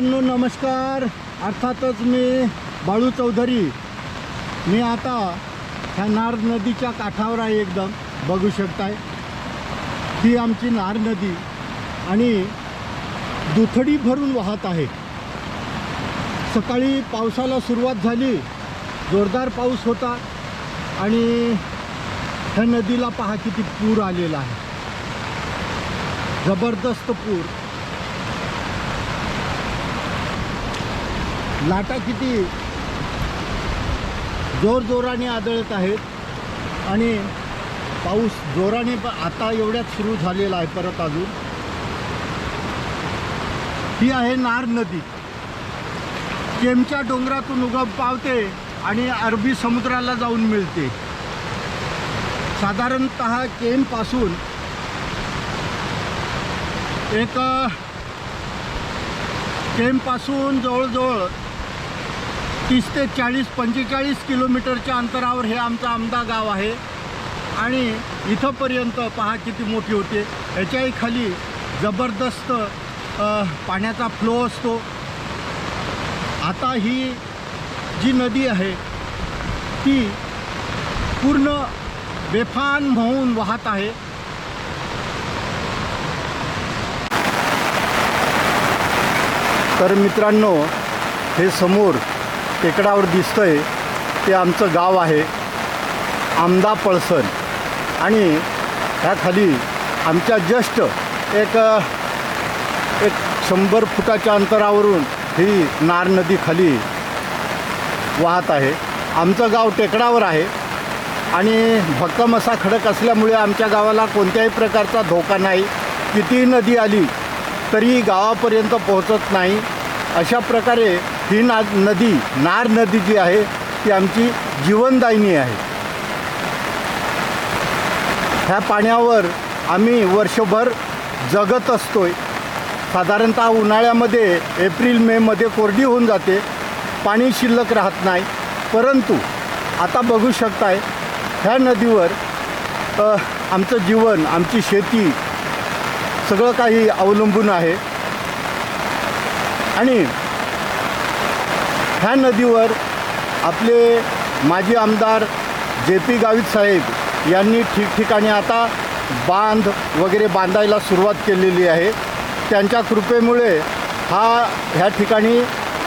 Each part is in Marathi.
मित्रांनो नमस्कार. अर्थातच मी बाळू चौधरी. मी आता ह्या नार नदीच्या काठावर आहे एकदम. बघू शकताय. ही आमची नार नदी आणि दुथडी भरून वाहत आहे. सकाळी पावसाला सुरुवात झाली. जोरदार पाऊस होता आणि ह्या नदीला पहा किती पूर आलेला आहे. जबरदस्त पूर. लाटा किती जोर जोराने आदळत आहेत आणि पाऊस जोराने पण आता एवढ्यात सुरू झालेला आहे परत अजून. ही आहे नार नदी. केमच्या डोंगरातून उगम पावते आणि अरबी समुद्राला जाऊन मिळते. साधारणत केमपासून एक केमपासून जवळजवळ तीस ते चाळीस पंचेचाळीस किलोमीटरच्या अंतरावर हे आमचं आमदा गाव आहे. आणि इथंपर्यंत पहा किती मोठी होते. याच्याही खाली जबरदस्त पाण्याचा फ्लो असतो. आता ही जी नदी आहे ती पूर्ण बेफान होऊन वाहत आहे. तर मित्रांनो हे समोर टेकडावर दिसतंय ते आमचं गाव आहे. आमदा पळसण आणि ह्याखाली आमच्या जस्ट एक एक शंभर फुटाच्या अंतरावरून ही नार नदी खाली वाहत आहे. आमचं गाव टेकडावर आहे. आणि भक्कम असा खडक असल्यामुळे आमच्या गावाला कोणत्याही प्रकारचा धोका नाही. कितीही नदी आली तरी गावापर्यंत पोहोचत नाही. अशा प्रकारे ही ना नदी नार नदी जी आहे ती आमची जीवनदायिनी आहे. ह्या पाण्यावर आम्ही वर्षभर जगत असतोय. साधारणतः उन्हाळ्यामध्ये एप्रिल मेमध्ये कोरडी होऊन जाते. पाणी शिल्लक राहत नाही. परंतु आता बघू शकताय ह्या नदीवर आमचं जीवन आमची शेती सगळं काही अवलंबून आहे. आणि ह्या नदीवर आपले माजी आमदार जे पी गावित साहेब यांनी ठिकठिकाणी आता बांध वगैरे बांधायला सुरुवात केलेली आहे. त्यांच्या कृपेमुळे हा ह्या ठिकाणी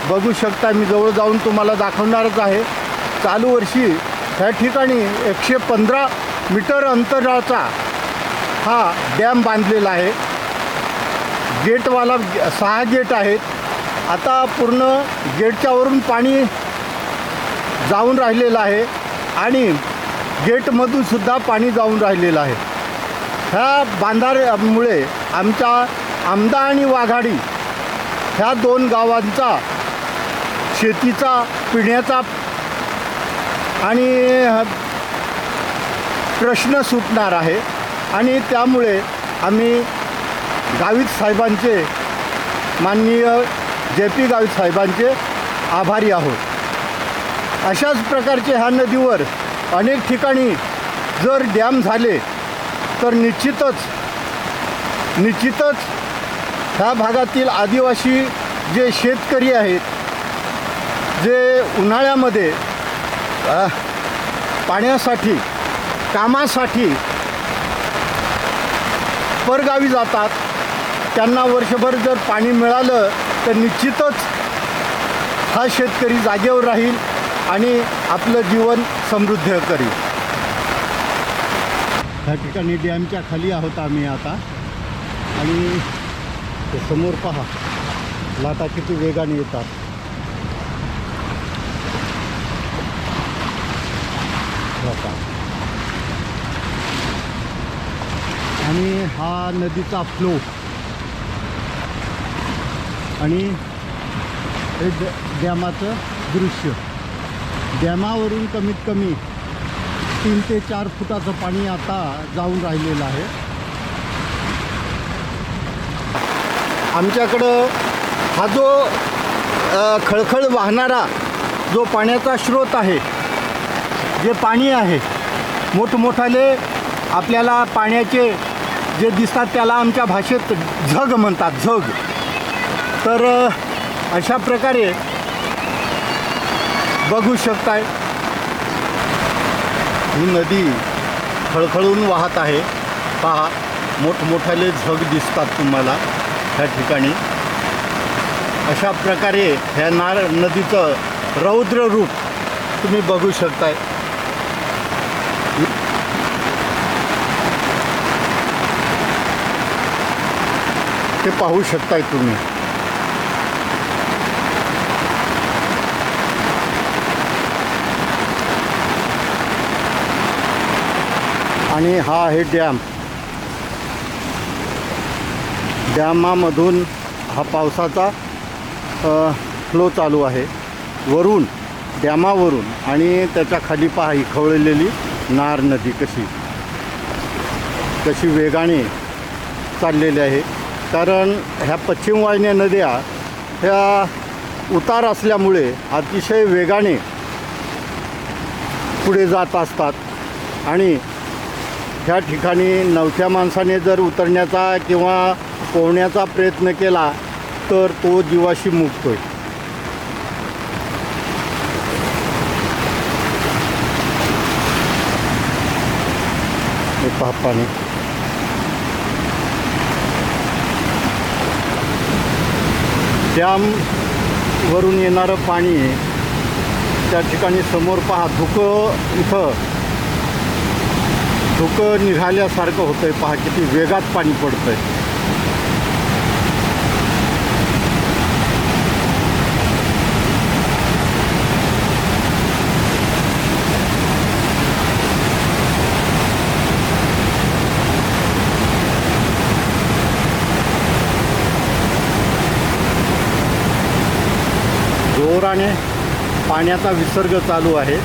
बघू शकता मी जवळ जाऊन तुम्हाला दाखवणारच आहे. चालू वर्षी ह्या ठिकाणी एकशे पंधरा मीटर अंतराचा हा डॅम बांधलेला आहे. गेटवाला सहा गेट आहेत. आता पूर्ण गेटच्यावरून पाणी जाऊन राहिलेलं आहे आणि गेटमधून सुद्धा पाणी जाऊन राहिलेलं आहे. ह्या बांधाऱ्यामुळे आमच्या आमदा आणि वाघाडी ह्या दोन गावांचा शेतीचा पिण्याचा आणि प्रश्न सुटणार आहे आणि त्यामुळे आम्ही गावित साहेबांचे माननीय जे पी गावित साहेबांचे आभारी आहोत. अशाच प्रकारचे ह्या नदीवर अनेक ठिकाणी जर डॅम झाले तर निश्चितच निश्चितच ह्या भागातील आदिवासी जे शेतकरी आहेत जे उन्हाळ्यामध्ये पाण्यासाठी कामासाठी परगावी जातात त्यांना वर्षभर जर पाणी मिळालं तर निश्चितच हा शेतकरी जागेवर राहील आणि आपलं जीवन समृद्ध करील. ह्या ठिकाणी डॅमच्या खाली आहोत आम्ही आता. आणि समोर पहा लाटा किती वेगाने येतात. आणि हा नदीचा फ्लो आणि हे ड डॅमाचं दृश्य. डॅमावरून कमीत कमी तीन ते चार फुटाचं पाणी आता जाऊन राहिलेलं आहे. आमच्याकडं हा जो खळखळ वाहणारा जो पाण्याचा स्रोत आहे जे पाणी आहे मोठमोठाले आपल्याला पाण्याचे जे दिसतात त्याला आमच्या भाषेत झग म्हणतात झग. तर अशा प्रकारे बघू शकताय. ही नदी खळखळून वाहत आहे. पहा मोठमोठाले झग दिसतात तुम्हाला ह्या ठिकाणी. अशा प्रकारे ह्या नार नदीचं रौद्र रूप तुम्ही बघू शकताय. ते पाहू शकताय तुम्ही. आणि हा आहे डॅम. डॅमामधून हा पावसाचा फ्लो चालू आहे. वरून डॅमावरून आणि त्याच्याखाली पहा ही खवळलेली नार नदी कशी. कशी वेगाने चाललेली आहे. कारण ह्या पश्चिम वाहिन्या नद्या ह्या उतार असल्यामुळे अतिशय वेगाने पुढे जात असतात आणि ह्या ठिकाणी नवख्या माणसाने जर उतरण्याचा किंवा पोहण्याचा प्रयत्न केला तर तो जीवाशी मुकतोय. हे पहा पाणी. डॅमवरून येणारं पाणी त्या ठिकाणी समोर पहा धुकं इथं. धुकं निघाल्यासारखं होतंय. पहा किती वेगात पाणी पडतंय. जोराने पाण्याचा विसर्ग चालू आहे.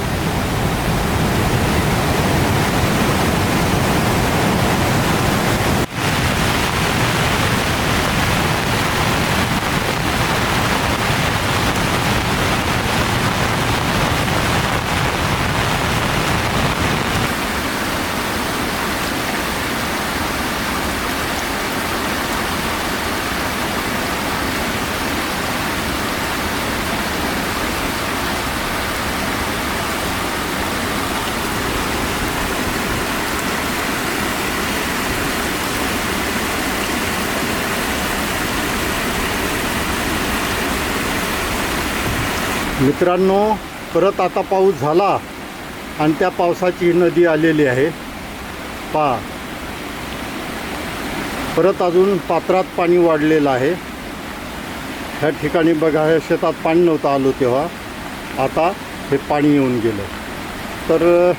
मित्रांनो परत आता पाऊस झाला आणि त्या पावसाची नदी आलेली आहे. पा परत अजून पात्रात पाणी वाढलेलं आहे. ह्या ठिकाणी बघा ह्या शेतात पाणी नव्हतं आलो तेव्हा. आता हे पाणी येऊन गेलं. तर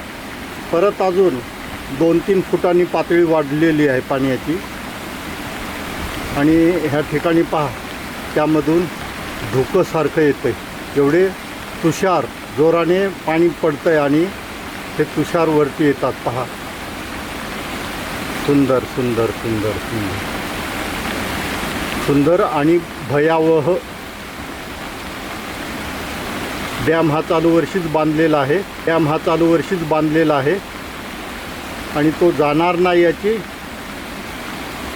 परत अजून दोन तीन फुटांनी पातळी वाढलेली आहे पाण्याची. आणि ह्या ठिकाणी पहा त्यामधून धुकंसारखं येतं आहे एवढे तुषार जोराने पाणी पडतं आहे आणि ते तुषार वरती येतात पहा. सुंदर सुंदर सुंदर सुंदर. सुंदर आणि भयावह डॅम हा चालू वर्षीच बांधलेला आहे. डॅम हा चालू वर्षीच बांधलेला आहे. आणि तो जाणार नाही याची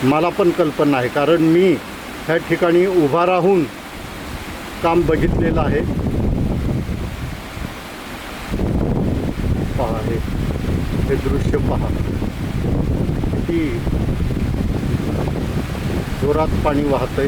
मला पण कल्पना आहे. कारण मी ह्या ठिकाणी उभा राहून काम बघितलेलं आहे. पहा हे हे दृश्य पहा. किती जोरात पाणी वाहतंय.